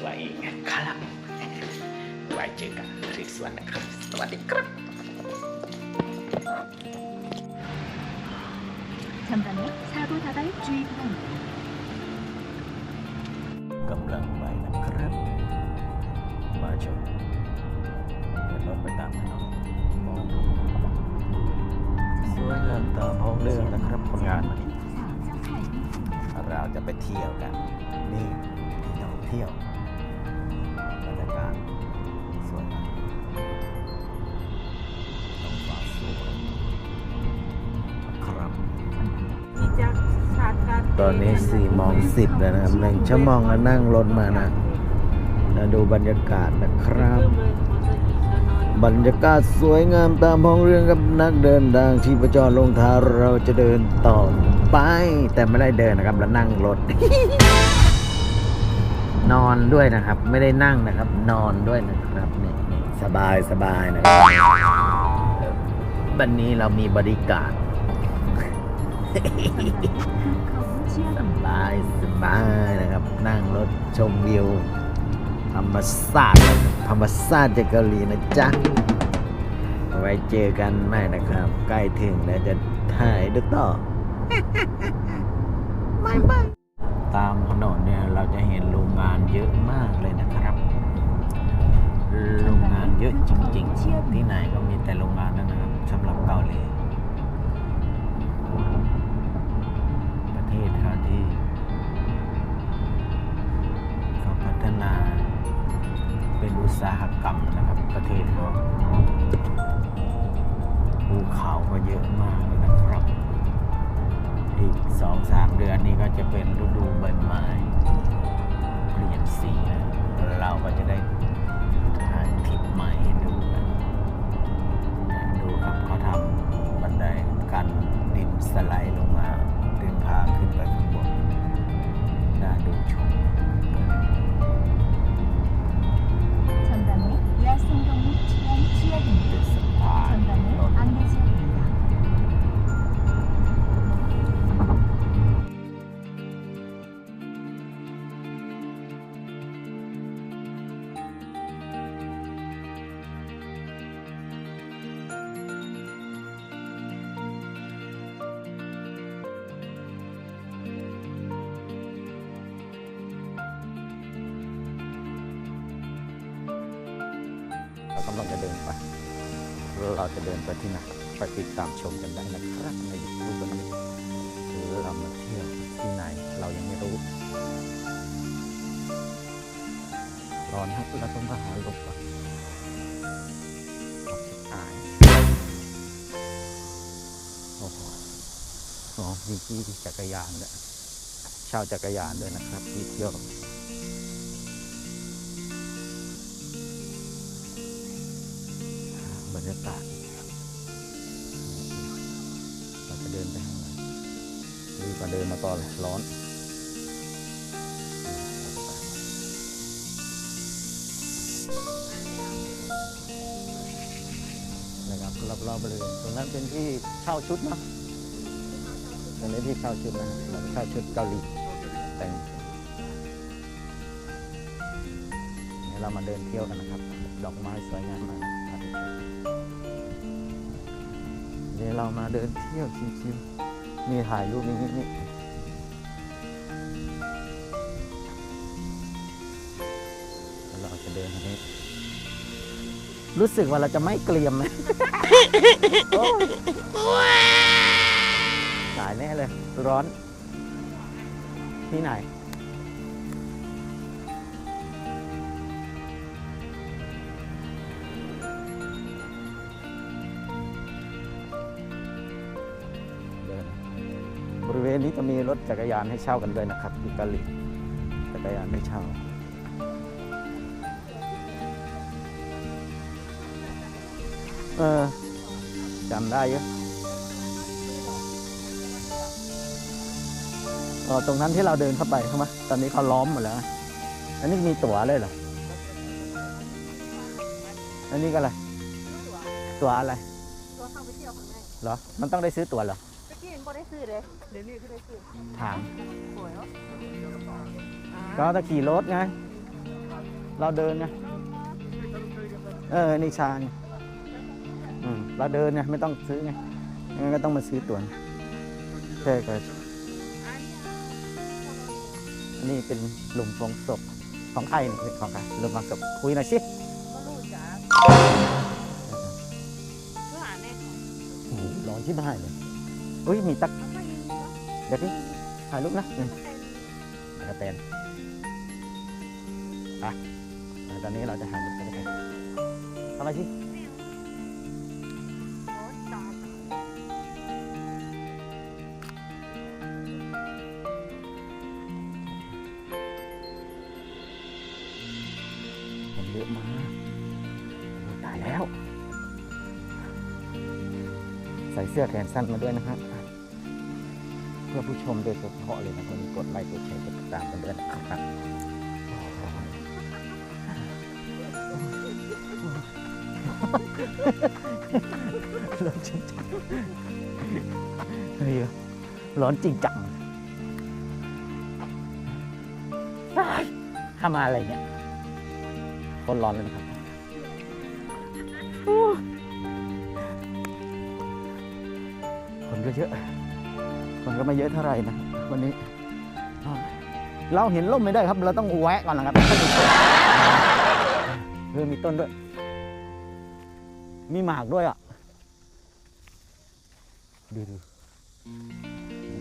ตัวเองครับไว้เจอกันคลิปสวัสดีครับสวัสดีครับ잠깐만사고나갈주의보บ랑마이나크랩마저내맘을담아놓은뭐สวยงามตามห้องเรื่องนะครับผลงานวันนี้เราจะไปเที่ยวกัน นี่เราเที่ยว บรรยากาศสวยงามท้องฟ้าสวยครับตอนนี้สี่โมงสิบแล้วนะครับหนึ่งชั่วโมงแล้วนั่งรถมานะแล้วดูบรรยากาศนะครับ บรรยากาศสวยงามตามห้องเรื่องกับนักเดินทางที่ประจรลงเท้าเราจะเดินต่อไป แต่ไม่ได้เดินนะครับเรานั่งรถ นอนด้วยนะครับ ไม่ได้นั่งนะครับ นอนด้วยนะครับนี่นี่สบายสบายนะครับวันนี้เรามีบริการสบายสบายนะครับ นั่งรถชมวิว ธรรมศาสตร์ธรรมศาสตร์จากเกาหลีนะจ๊ะ ไว้เจอกันใหม่นะครับ ใกล้ถึงแล้วจะถ่ายดูต่อไม่ไม่ ตามถนนเนี่ยเราจะเห็นโรงงานเยอะมากเลยนะครับ โรงงานเยอะจริง ๆ ที่ไหนก็มีแต่โรงงานนั่นนะครับสำหรับเกาหลีประเทศเขาที่เขาพัฒนาเป็นอุตสาหกรรมนะครับ ประเทศเขาภูเขาก็เยอะมากนะ อีกสองสามเดือนนี้ก็จะเป็นฤดูใบไม้เปลี่ยนสีเราก็จะได้ กำลังจะเดินไป เราจะเดินไปที่ไหนไปติดตามชมกันได้นะครับในยูทูบวันนี้หรือเรามาเที่ยวที่ไหนเรายังไม่รู้ร้อนครับเราต้องหาหลบก่อนอายโอ้โหอ๋อมีที่จักรยานด้วยเช่าจักรยานด้วยนะครับที่เที่ยว รรยากาศเราจะเดินไปข้างในดีกว่าเดินมาก่อนเลยร้อนนะครับรอบๆบริเวณตรงนั้นเป็นที่เช่าชุดนะตรงนี้ที่เช่าชุดนะเหมือนเช่าชุดเกาหลีแต่งเรามาเดินเที่ยวกันนะครับ ดอกไม้สวยงามมาก เดี๋ยวเรามาเดินเที่ยวชิวๆมีถ่ายรูปนี้นี่เราจะเดินทางนี้รู้สึกว่าเราจะไม่เกลียมนะโอ้ยตายแน่เลย ร้อน ที่ไหน บริเวณนี้จะมีรถจักรยานให้เช่ากันด้วยนะครับที่กาหลีจักรยานให้เช่าเออจำได้เยอะเออตรงนั้นที่เราเดินเข้าไปใช่ไหมตอนนี้เขาล้อมหมดแล้ว อันนี้มีตั๋วเลยเหรอ อันนี้ก็อะไร ตั๋วอะไร ตัวเข้าไปเที่ยวข้างในเหรอ มันต้องได้ซื้อตั๋วเหรอตะกี้ยัง บ่ได้ซื้อเลยเดี๋ยวนี้คือได้ซื้อถาม สวยเหรอก็ตะขี่รถไงอ๋อเราเดินไง เออ นี่ชาไงอืมเราเดินไงไม่ต้องซื้อไงงั้นก็ต้องมาซื้อตั๋วใช่ก็อันนี้เป็นหลุมฝังศพของใครนี่เป็นของใครหลุมฝังศพคุยหน่อยสิก็รู้จักก็หาแน่ของโอ้โหร้อนที่บ้านเลย อุ้ยมีตักมันก็ยิงก็เดี๋ยวพี่ถ่ายรูปนะอืมเป็นกระเตนไปตอนนี้เราจะถ่ายรูปกันเลยเข้าไปสิโอ้ยตาคนเยอะมากโอ้ยตายแล้ว ใส่เสื้อแขนสั้นมาด้วยนะฮะเพื่อ ผู้ชมโดยเฉพาะเลยนะคนกดไลค์กดแชร์กดติดตามกันด้วยนะครับร้อนจริงจังเฮ้ยร้อนจริงจังเฮ้ยทำอะไรเนี่ยคนร้อนเลยนะครับคนก็เยอะ คนก็ไม่เยอะเท่าไหร่นะ วันนี้ เราเห็นร่มไม่ได้ครับ เราต้องแวะก่อนนะครับเออมีต้นด้วย มีหมากด้วยอะ ดูดู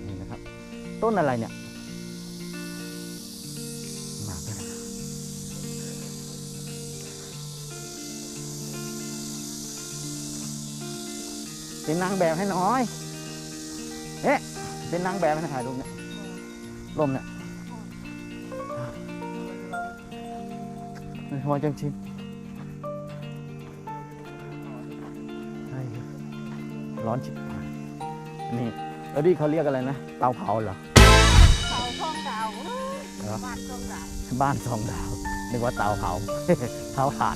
นี่นะครับ ต้นอะไรเนี่ยหมากนะเป็นนางแบบให้น้อย เอ๊ะ เป็นนางแบบให้ถ่ายรูปเนี่ยลมเนี่ยพอจังชิมใช่ร้อนชิบหายนี่แล้วที่เขาเรียกอะไรนะ เตาเผาเหรอเสาทองดาวบ้านทองดาวบ้านสองดาวนึกว่าเตาเผาเผาถ่าน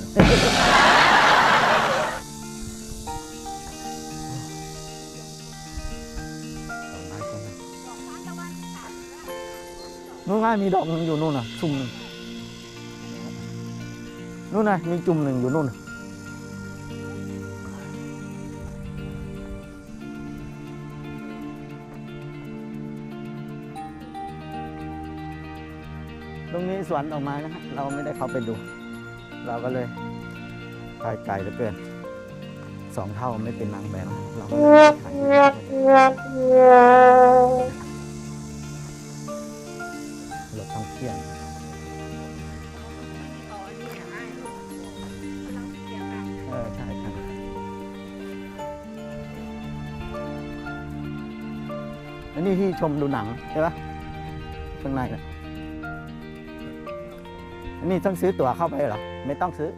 นู่นไงมีดอกหนึ่งอยู่นู่นน่ะซุ่มหนึ่งนู่นน่ะมีจุ่มหนึ่งอยู่นู่นตรงนี้สวนออกไม้นะฮะเราไม่ได้เข้าไปดู เราก็เลยไปไกลเหลือเกินสองเท่าไม่เป็นนางแบบเราก็เลยถ่าย อันนี้ที่ชมดูหนังใช่ปะข้างในน่ะอันนี้ต้องซื้อตั๋วเข้าไปเหรอ ไม่ต้องซื้อ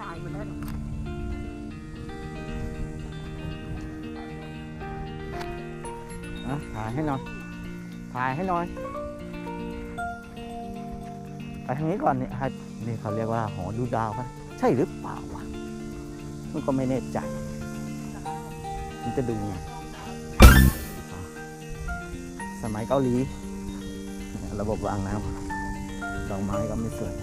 ตายหมดแล้ว ถ่ายให้หน่อย ถ่ายให้หน่อย ไปทางนี้ก่อนนี่ให้นี่เขาเรียกว่าหอดูดาวปะใช่หรือเปล่าวะ มันก็ไม่แน่ใจ มันจะดูไง สมัยเกาหลี ระบบวางน้ำดอกไม้ก็ไม่สวย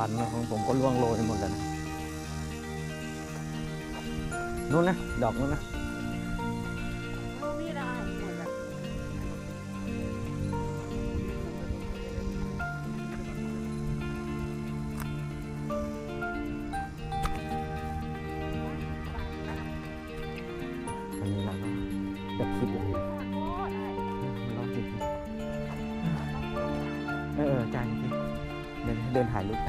ทางตะวันของผมก็ล่วงโรยหมดแล้วนะนู่นนะ ดอกนู่นนะโอ้มีได้หมดแล้วอันนี้เราก็จะคิดเลยโอ้ยมันร้อนจริงๆเออเออจานจริงเดินเดินถ่ายรูปไป